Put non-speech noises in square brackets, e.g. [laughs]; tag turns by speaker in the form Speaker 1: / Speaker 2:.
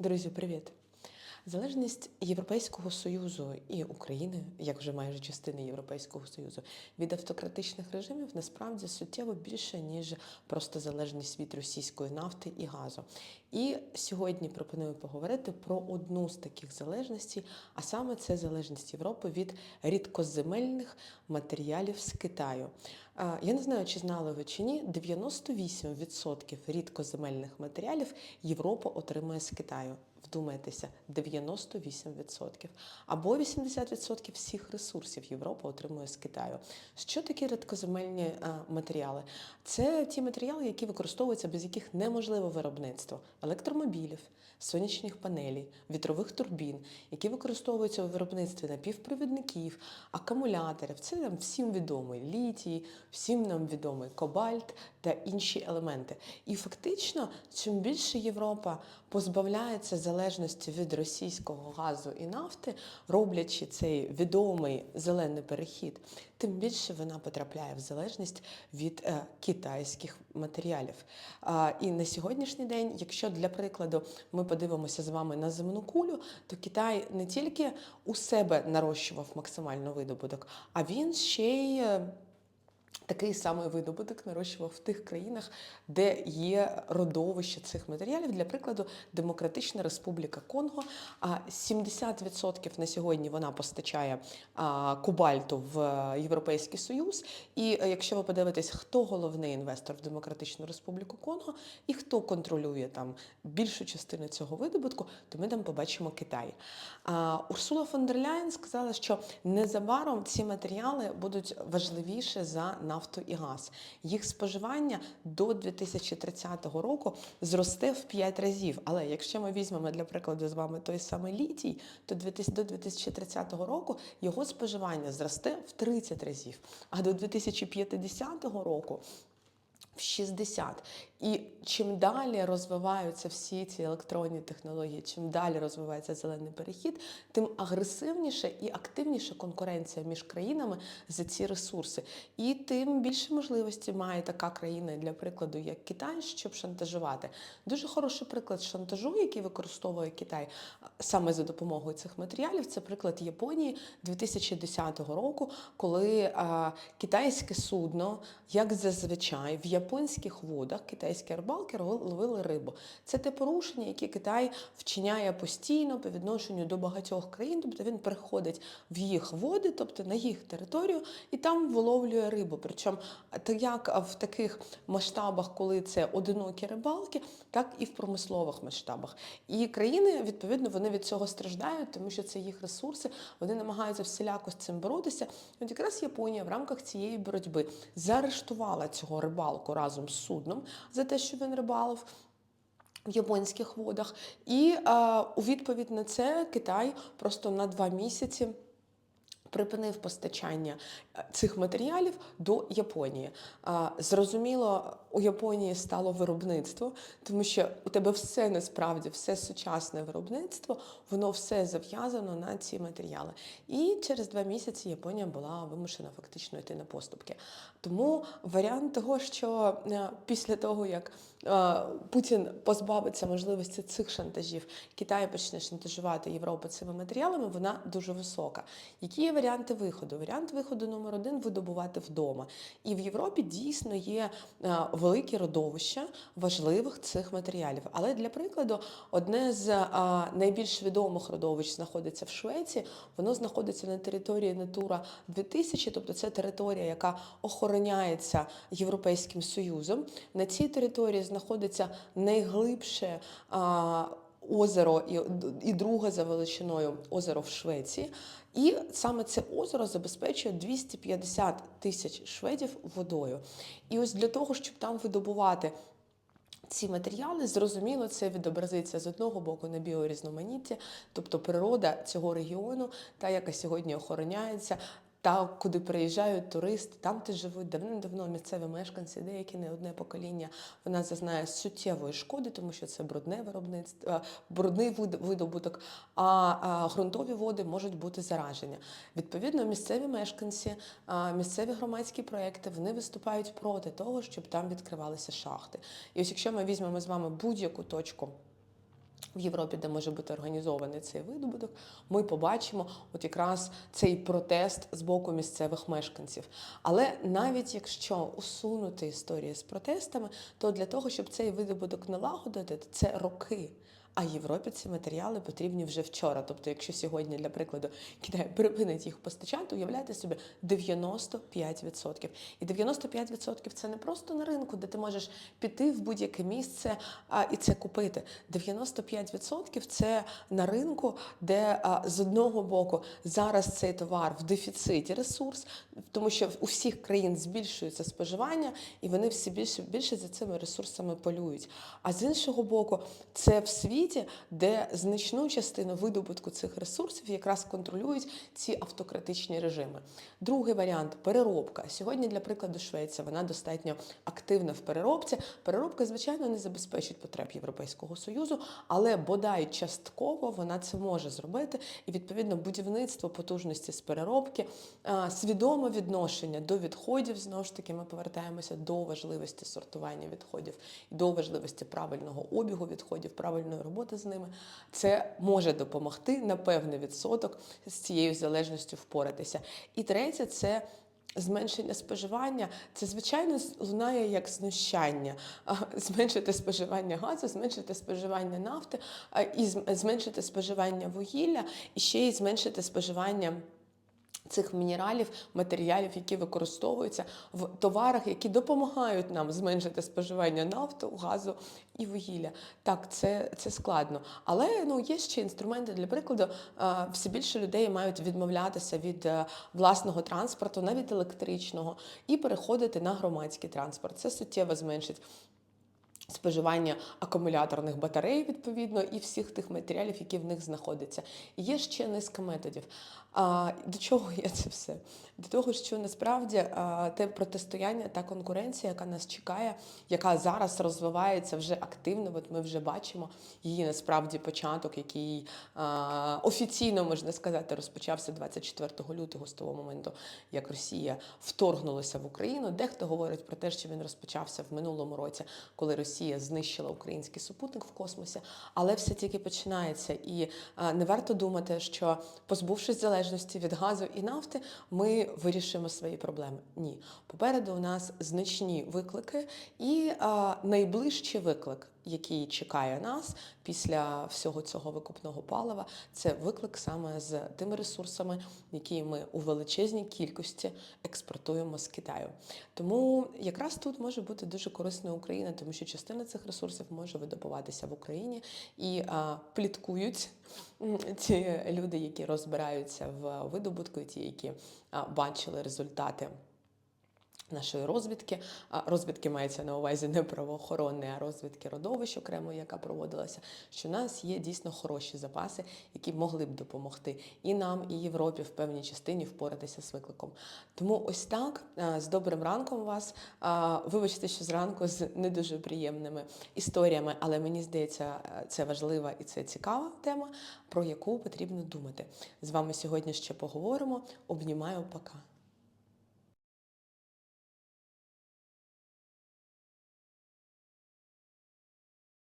Speaker 1: Друзі, привіт! Залежність Європейського Союзу і України, як вже майже частини Європейського Союзу, від автократичних режимів насправді суттєво більше, ніж просто залежність від російської нафти і газу. І сьогодні пропоную поговорити про одну з таких залежностей, а саме це залежність Європи від рідкоземельних матеріалів з Китаю. Я не знаю, чи знали ви чи ні, 98% рідкоземельних матеріалів Європа отримує з Китаю. Вдумайтеся, 98%. Або 80% всіх ресурсів Європа отримує з Китаю. Що такі рідкоземельні е, матеріали? Це ті матеріали, які використовуються, без яких неможливе виробництво електромобілів, сонячних панелей, вітрових турбін, які використовуються у виробництві напівпровідників, акумуляторів. Це нам всім відомий літій, всім нам відомий кобальт та інші елементи. І фактично, чим більше Європа позбавляється залежності від російського газу і нафти, роблячи цей відомий зелений перехід, тим більше вона потрапляє в залежність від е, китайських матеріалів. А, і на сьогоднішній день, якщо для прикладу ми подивимося з вами на земну кулю, то Китай не тільки у себе нарощував максимально видобуток, а він ще й. Такий самий видобуток нарощував в тих країнах, де є родовище цих матеріалів. Для прикладу, Демократична Республіка Конго. А 70% на сьогодні вона постачає а, кобальту в Європейський Союз. І е, якщо ви подивитесь, хто головний інвестор в Демократичну Республіку Конго і хто контролює там більшу частину цього видобутку, то ми там побачимо Китай. А, Урсула фон дер Ляєн сказала, що незабаром ці матеріали будуть важливіші за нафту і газ. Їх споживання до 2030 року зросте в 5 разів. Але якщо ми візьмемо для прикладу з вами той самий літій, то до 2030 року його споживання зросте в 30 разів. А до 2050 року в 60. І чим далі розвиваються всі ці електронні технології, чим далі розвивається зелений перехід, тим агресивніше і активніша конкуренція між країнами за ці ресурси. І тим більше можливості має така країна, для прикладу, як Китай, щоб шантажувати. Дуже хороший приклад шантажу, який використовує Китай саме за допомогою цих матеріалів. Це приклад Японії 2010 року, коли а, китайське судно, як зазвичай, в японських водах китайські рибалки ловили рибу. Це те порушення, яке Китай вчиняє постійно по відношенню до багатьох країн. Тобто він приходить в їх води, тобто на їх територію, і там виловлює рибу. Причому як в таких масштабах, коли це одинокі рибалки, так і в промислових масштабах. І країни, відповідно, вони від цього страждають, тому що це їх ресурси, вони намагаються всіляко з цим боротися. От якраз Японія в рамках цієї боротьби заарештувала цього рибалку разом з судном за те, що він рибалив. В японських водах, і е, у відповідь на це Китай просто на два місяці припинив постачання е, цих матеріалів до Японії. Е, Зрозуміло, у Японії стало виробництво, тому що у тебе все насправді, все сучасне виробництво, воно все зав'язано на ці матеріали. І через два місяці Японія була вимушена фактично йти на поступки. Тому варіант того, що е, після того, як е, Путін позбавиться можливості цих шантажів, Китай почне шантажувати Європу цими матеріалами, вона дуже висока. Які є варіанти виходу? Варіант виходу номер один видобувати вдома. І в Європі дійсно є е, великі родовища важливих цих матеріалів. Але для прикладу, одне з найбільш відомих родовищ знаходиться в Швеції. Воно знаходиться на території Натура 2000, тобто це територія, яка охороняється Європейським Союзом. На цій території знаходиться найглибше. Озеро і, і друге за величиною озеро в Швеції. І саме це озеро забезпечує 250 тисяч шведів водою. І ось для того, щоб там видобувати. Ці матеріали зрозуміло, це відобразиться з одного боку на біорізноманітті, тобто природа цього регіону, та яка сьогодні охороняється, та куди приїжджають туристи, там де живуть давним-давно місцеві мешканці, деякі не одне покоління, вона зазнає суттєвої шкоди, тому що це брудне виробництво, е, брудний видобуток, а, ґрунтові води можуть бути заражені. Відповідно, місцеві мешканці, місцеві громадські проекти вони виступають проти того, щоб там відкривалися шахти. І ось якщо ми візьмемо з вами будь-яку точку в Європі, де може бути організований цей видобуток, ми побачимо от якраз цей протест з боку місцевих мешканців. Але навіть якщо усунути історії з протестами, то для того, щоб цей видобуток налагодити, це роки. А Європі ці матеріали потрібні вже вчора. Тобто, якщо сьогодні, для прикладу, Китай [laughs] припинить їх постачати, уявляйте собі 95%. І 95% це не просто на ринку, де ти можеш піти в будь-яке місце а, і це купити. 95% це на ринку, де а, з одного боку зараз цей товар в дефіциті ресурс, тому що у всіх країн збільшується споживання, і вони всі більше більше за цими ресурсами полюють. А з іншого боку, це в світі, де значну частину видобутку цих ресурсів якраз контролюють ці автократичні режими. Другий варіант переробка. Сьогодні, для прикладу, Швеція вона достатньо активна в переробці. Переробка, звичайно, не забезпечить потреб Європейського союзу, але бодай частково вона це може зробити. І відповідно будівництво потужності з переробки, свідоме відношення до відходів. Знову ж таки, ми повертаємося до важливості сортування відходів до важливості правильного обігу відходів, правильної роботи з ними. Це може допомогти на певний відсоток з цією залежністю впоратися. І третє це. Зменшення споживання це звичайно лунає як знущання. Зменшити споживання газу, зменшити споживання нафти і зменшити споживання вугілля, і ще й зменшити споживання. Цих мінералів, матеріалів, які використовуються в товарах, які допомагають нам зменшити споживання нафту, газу і вугілля. Так, це, це складно. Але ну, є ще інструменти для прикладу. е, Все більше людей мають відмовлятися від е, власного транспорту, навіть електричного, і переходити на громадський транспорт. Це суттєво зменшить споживання акумуляторних батарей, відповідно, і всіх тих матеріалів, які в них знаходяться. Є ще низка методів. А, до чого є це все? До того, що насправді а, те протистояння та конкуренція, яка нас чекає, яка зараз розвивається вже активно. От ми вже бачимо її насправді початок, який а, офіційно можна сказати розпочався 24 лютого з того моменту, як Росія вторгнулася в Україну. Дехто говорить про те, що він розпочався в минулому році, коли Росія знищила український супутник в космосі, але все тільки починається. І не варто думати, що позбувшись залежності від газу і нафти, ми вирішимо свої проблеми. Ні, попереду у нас значні виклики, і найближчий виклик, який чекає нас після всього цього викупного палива, це виклик саме з тими ресурсами, які ми у величезній кількості експортуємо з Китаю. Тому якраз тут може бути дуже корисною Україна, тому що частина цих ресурсів може видобуватися в Україні і а, пліткують ті люди, які розбираються в видобутку, ті, які а, бачили результати. Нашої розвідки, розвідки мається на увазі не правоохоронної, а розвідки родовищ окремо, яка проводилася. Що в нас є дійсно хороші запаси, які могли б допомогти і нам, і Європі в певній частині впоратися з викликом. Тому ось так з добрим ранком вас. Вибачте, що зранку з не дуже приємними історіями, але мені здається, е, це важлива і це цікава тема, про яку потрібно думати. З вами сьогодні ще поговоримо. Обнімаю, пока.